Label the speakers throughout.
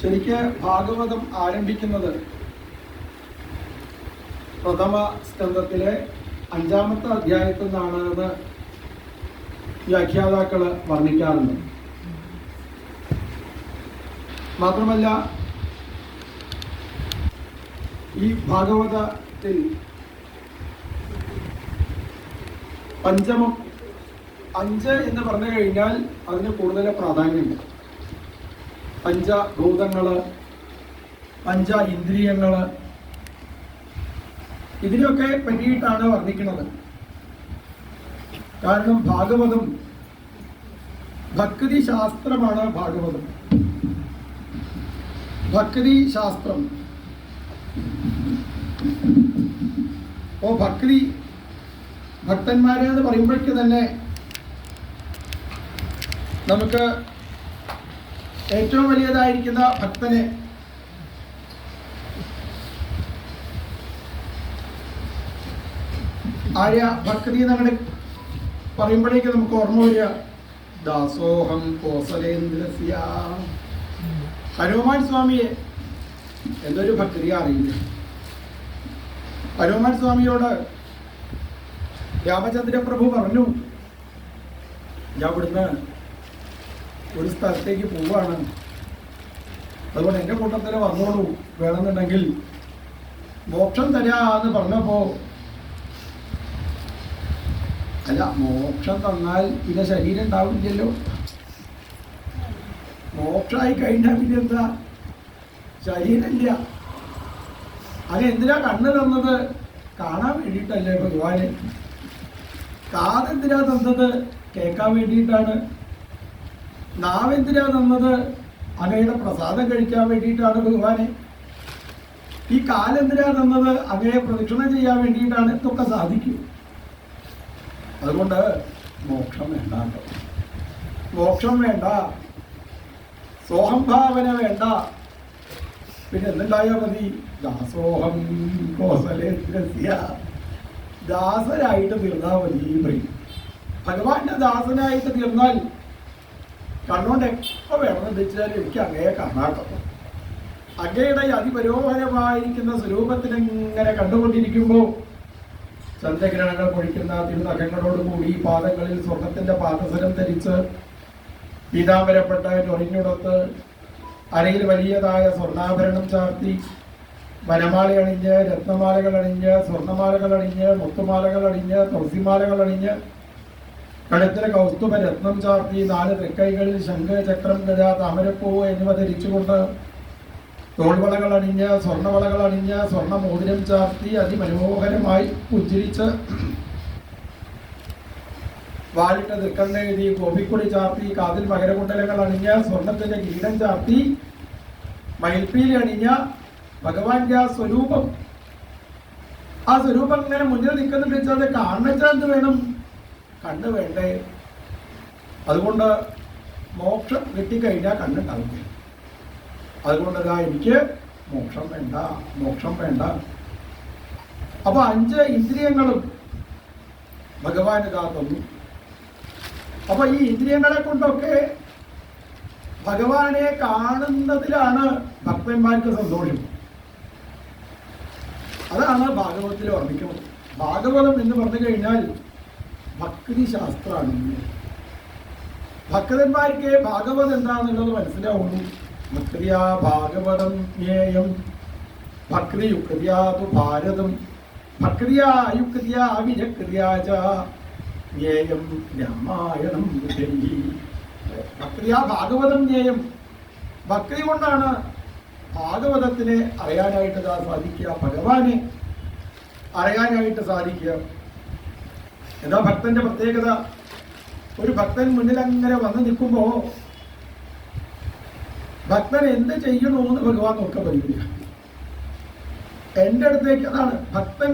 Speaker 1: ശരിക്ക് ഭാഗവതം ആരംഭിക്കുന്നത് പ്രഥമ സ്കന്ധത്തിലെ അഞ്ചാമത്തെ അധ്യായത്തിൽ നിന്നാണ് എന്ന് വ്യാഖ്യാതാക്കൾ വർണിക്കാറുണ്ട്. മാത്രമല്ല ഈ ഭാഗവതത്തിൽ പഞ്ചമം അഞ്ച് എന്ന് പറഞ്ഞു കഴിഞ്ഞാൽ അതിന് കൂടുതൽ പ്രാധാന്യമുണ്ട് പഞ്ചഭൂതങ്ങൾ പഞ്ച ഇന്ദ്രിയങ്ങൾ. ഇതിനൊക്കെ പറ്റിയിട്ടാണ് വർണിക്കുന്നത്. കാരണം ഭാഗവതം ഭക്തി ശാസ്ത്രമാണ് ഭാഗവതം. ഭക്തി ശാസ്ത്രം. ഓ ഭക്തി ഭക്തന്മാരെ എന്ന് പറയുമ്പോഴേക്ക് തന്നെ നമുക്ക് ഏറ്റവും വലിയതായിരിക്കുന്ന ഭക്തനെ ആര്യ ഭക്തി എന്നങ്ങനെ പറയുമ്പോഴേക്ക് നമുക്ക് ഓർമ്മ വരിക. ദാസോഹം കോസലേന്ദ്രസ്യ. ഹനുമാൻ സ്വാമിയെ എന്തൊരു ഭക്തി അറിയില്ല. ഹനുമാൻ സ്വാമിയോട് രാമചന്ദ്രപ്രഭു പറഞ്ഞു ഞാൻ ഇവിടുന്ന് ഒരു സ്ഥലത്തേക്ക് പോവാണ്. അതുകൊണ്ട് എന്റെ കൂട്ടത്തിൽ വന്നോളൂ. വേണമെന്നുണ്ടെങ്കിൽ മോക്ഷം തരാ എന്ന് പറഞ്ഞപ്പോ അല്ല മോക്ഷം തന്നാൽ പിന്നെ ശരീരം ഉണ്ടാവില്ലല്ലോ. മോക്ഷമായി കഴിഞ്ഞാൽ പിന്നെ എന്താ? ശരീരമില്ല. അത് എന്തിനാ കണ്ണ് തന്നത്? കാണാൻ വേണ്ടിയിട്ടല്ലേ ഭഗവാന്? കാതെന്തിനാ തന്നത്? കേൾക്കാൻ വേണ്ടിയിട്ടാണ്. നാവെന്തിനാ തന്നത് അങ്ങയുടെ പ്രസാദം കഴിക്കാൻ വേണ്ടിയിട്ടാണ് ഭഗവാനെ? ഈ കാലെന്തിനാ തന്നത് അങ്ങയെ പ്രദക്ഷിണം ചെയ്യാൻ വേണ്ടിയിട്ടാണ് ഇതൊക്കെ സാധിക്കും അതുകൊണ്ട് മോക്ഷം വേണ്ട മോക്ഷം വേണ്ട. സോഹംഭാവന വേണ്ട. പിന്നെ എന്തുണ്ടായാൽ മതി? ദാസോഹം കോസലേന്ദ്രസ്യ. ദാസരായിട്ട് തീർന്നാൽ മതി ഭഗവാന്റെ ദാസനായിട്ട് തീർന്നാൽ കണ്ണുകൊണ്ട് എപ്പോൾ വേണമെന്ന് വെച്ചാൽ എനിക്ക് അങ്ങയെ കാണാട്ടോ അങ്ങയുടെ അതിമനോഹരമായിരിക്കുന്ന സ്വരൂപത്തിൽ ഇങ്ങനെ കണ്ടുകൊണ്ടിരിക്കുമ്പോൾ ചന്ദ്രഗ്രഹണങ്ങൾ പൊഴിക്കുന്ന തിരുനഖങ്ങളോടുകൂടി പാദങ്ങളിൽ സ്വർണത്തിന്റെ പാദസരം ധരിച്ച് പീതാംബരപ്പെട്ട ചൊറിഞ്ഞുടത്ത് അരയിൽ വലിയതായ സ്വർണാഭരണം ചാർത്തി വനമാല അണിഞ്ഞ് രത്നമാലകൾ അണിഞ്ഞ് സ്വർണമാലകൾ അണിഞ്ഞ് മുത്തുമാലകൾ അണിഞ്ഞ് തുളസിമാലകൾ അണിഞ്ഞ് കഴുത്തിലെ കൗസ്തുഭ രത്നം ചാർത്തി നാല് തൃക്കൈകളിൽ ശംഖ് ചക്രം ഗജ താമരപ്പൂവ് എന്നിവ ധരിച്ചുകൊണ്ട് തോൾവളകൾ അണിഞ്ഞ് സ്വർണവളകൾ അണിഞ്ഞ് സ്വർണ മോതിരം ചാർത്തി അതിമനോഹരമായി പുഞ്ചിരിച്ച് വാലിട്ട തൃക്കണ്ണ എഴുതി കോപിക്കുടി ചാർത്തി കാതിൽ മകരകുണ്ടലങ്ങൾ അണിഞ്ഞ് സ്വർണത്തിന്റെ കിരീടം ചാർത്തി മയിൽപ്പീലി അണിഞ്ഞ ഭഗവാന്റെ ആ സ്വരൂപം. ആ സ്വരൂപം ഇങ്ങനെ മുന്നിൽ നിൽക്കുന്നുണ്ട് വെച്ചാൽ അത് എന്ത് വേണം? കണ്ണ് വേണ്ടേ? അതുകൊണ്ട് മോക്ഷം കിട്ടിക്കഴിഞ്ഞാൽ കണ്ണുണ്ടാവില്ല അതുകൊണ്ട് ഇതാ എനിക്ക് മോക്ഷം വേണ്ട മോക്ഷം വേണ്ട. അപ്പൊ അഞ്ച് ഇന്ദ്രിയങ്ങളും ഭഗവാൻ ഇതാ തന്നു. അപ്പൊ ഈ ഇന്ദ്രിയങ്ങളെ കൊണ്ടൊക്കെ ഭഗവാനെ കാണുന്നതിലാണ് ഭക്തന്മാർക്ക് സന്തോഷം. അതാണ് ഭാഗവതത്തിൽ വർണിക്കുന്നത് ഭാഗവതം എന്ന് പറഞ്ഞു കഴിഞ്ഞാൽ ഭക്തി ശാസ്ത്രമാണ് ഭക്തന്മാർക്ക് ഭാഗവത് എന്താണെന്നുള്ളത് മനസ്സിലാവുള്ളൂ ഭക്തിയാ ഭാഗവതം ജ്ഞേയം ഭക്തിയുക്തിയാതു ഭാരതം ഭക്തിയാ അയുക്തിയാ വിരക്തിയാ ച ജ്ഞേയം രാമായണം ഭക്തിയാ ഭാഗവതം ജ്ഞേയം. ഭക്തി കൊണ്ടാണ് ഭാഗവതത്തിനെ അറിയാനായിട്ട് സാധിക്കുക ഭഗവാനെ അറിയാനായിട്ട് സാധിക്കുക. എന്താ ഭക്തന്റെ പ്രത്യേകത ഒരു ഭക്തൻ മുന്നിൽ അങ്ങനെ വന്ന് നിൽക്കുമ്പോ ഭക്തൻ എന്ത് ചെയ്യണമെന്ന് ഭഗവാൻ നോക്ക പരിഗണിക്കുക എന്റെ അടുത്തേക്ക് അതാണ് ഭക്തൻ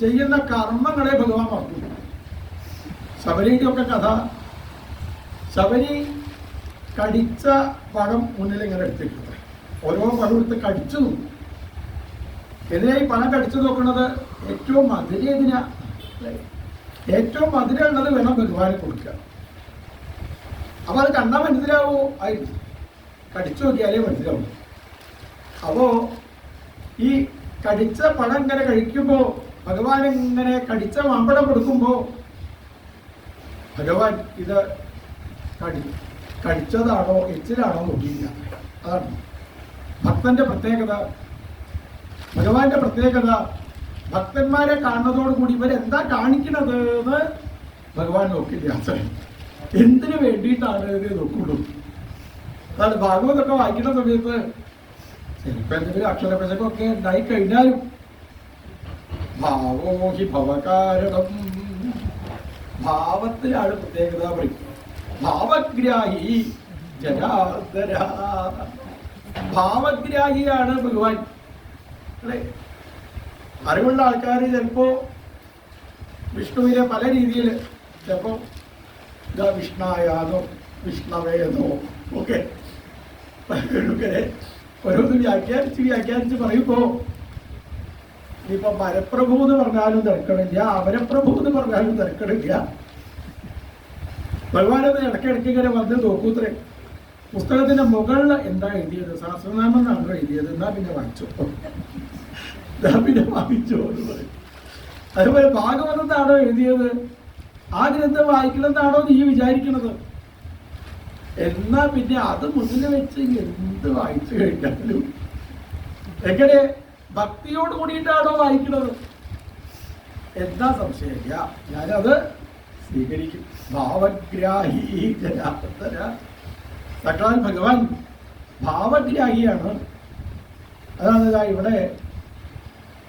Speaker 1: ചെയ്യുന്ന കർമ്മങ്ങളെ ഭഗവാൻ മാറ്റും ശബരിന്റെ ഒക്കെ കഥ. ശബരി കടിച്ച പഴം മുന്നിൽ ഇങ്ങനെ എടുത്തേക്കുന്നത് ഓരോ പഴം എടുത്ത് കടിച്ചു നോക്കും എന്തിനാ ഈ കടിച്ചു നോക്കുന്നത് ഏറ്റവും മധുര എന്തിനാ ഏറ്റവും മധുരമുള്ളത് വേണം ഭഗവാന് കൊടുക്കുക. അപ്പൊ അത് കണ്ടാൽ മനസ്സിലാവോ? ആയിരുന്നു കടിച്ചു നോക്കിയാലേ മനസ്സിലാവും. അപ്പോ ഈ കടിച്ച പഴം ഇങ്ങനെ കഴിക്കുമ്പോൾ ഭഗവാൻ ഇങ്ങനെ കടിച്ച മമ്പടം കൊടുക്കുമ്പോൾ ഭഗവാൻ ഇത് കടി കടിച്ചതാണോ എച്ചിലാണോ നോക്കിയില്ല അതാണ് ഭക്തന്റെ പ്രത്യേകത. ഭഗവാന്റെ പ്രത്യേകത ഭക്തന്മാരെ കാണുന്നതോടുകൂടി ഇവരെന്താ കാണിക്കണത് എന്ന് ഭഗവാൻ നോക്കില്ല എന്തിനു വേണ്ടിയിട്ടാണ് ഇത് നോക്കുള്ളൂ? അതാണ് ഭാഗവതമൊക്കെ വായിക്കുന്ന സമയത്ത് ചിലപ്പോ എന്തെങ്കിലും അക്ഷരപശക്കൊക്കെ ഉണ്ടായി കഴിഞ്ഞാലും ഭാവോഹി ഭവകാരണം ഭാവത്തിലാണ് പ്രത്യേകത പറയും ഭാവഗ്രാഹി ജനാദര ഭാവഗ്രാഹിയാണ് ഭഗവാൻ. അല്ലേ? അറിവുള്ള ആൾക്കാർ ചിലപ്പോ വിഷ്ണുവിനെ പല രീതിയിൽ ചിലപ്പോ ഇതാ വിഷ്ണായാനോ വിഷ്ണവേദോ ഒക്കെ ഇങ്ങനെ ഓരോന്ന് വ്യാഖ്യാനിച്ച് വ്യാഖ്യാനിച്ച് പറയുമ്പോ ഇനിയിപ്പോൾ മരപ്രഭു എന്ന് പറഞ്ഞാലും തിരക്കണില്ല അവരപ്രഭു എന്ന് പറഞ്ഞാലും തിരക്കണില്ല. ഭഗവാനത് ഇടയ്ക്കിടയ്ക്ക് ഇങ്ങനെ വന്ന് നോക്കൂത്രേ. പുസ്തകത്തിന്റെ മുകളിൽ എന്താ എഴുതിയത്? സഹസ്രനാമം എന്നാണോ എഴുതിയത്. എന്നാ പിന്നെ വായിച്ചോ? എന്നാ വായിച്ചു എന്ന് പറയും. അതുപോലെ ഭാഗവതത്താണോ എഴുതിയത്? ആ ഗ്രന്ഥം വായിക്കണമെന്നാണോ നീ വിചാരിക്കണത്? എന്നാ പിന്നെ അത് മുന്നിൽ വെച്ച് എന്ത് വായിച്ചു കഴിഞ്ഞാലും എങ്ങനെ ഭക്തിയോട് കൂടിയിട്ടാണോ വായിക്കുന്നത് എന്താ സംശയമില്ല. ഞാനത് സ്വീകരിക്കും. ഭാവഗ്രാഹി ജനാർദ്ദന. ഭഗവാൻ ഭാവഗ്രാഹിയാണ്. അതാണ് ഇവിടെ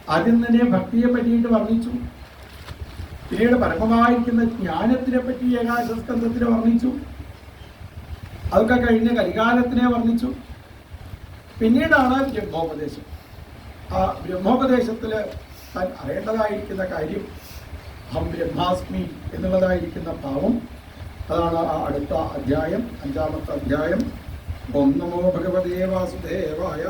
Speaker 1: ആദ്യം തന്നെ ഭക്തിയെ പറ്റിയിട്ട് വർണിച്ചു. പിന്നീട് പരമമായിരിക്കുന്ന ജ്ഞാനത്തിനെ പറ്റി ഏകാശസ്കന്ധത്തിനെ വർണിച്ചു. അതൊക്കെ കഴിഞ്ഞ് കരികാലത്തിനെ വർണിച്ചു. പിന്നീടാണ് ബ്രഹ്മോപദേശം. ആ ബ്രഹ്മോപദേശത്തിൽ താൻ അറിയേണ്ടതായിരിക്കുന്ന കാര്യം അഹം ബ്രഹ്മാസ്മി എന്നുള്ളതായിരിക്കുന്ന ഭാവം. അതാണ് ആ അടുത്ത അധ്യായം അഞ്ചാമത്തെ അധ്യായം. ഓം നമോ ഭഗവതേ വാസുദേവായ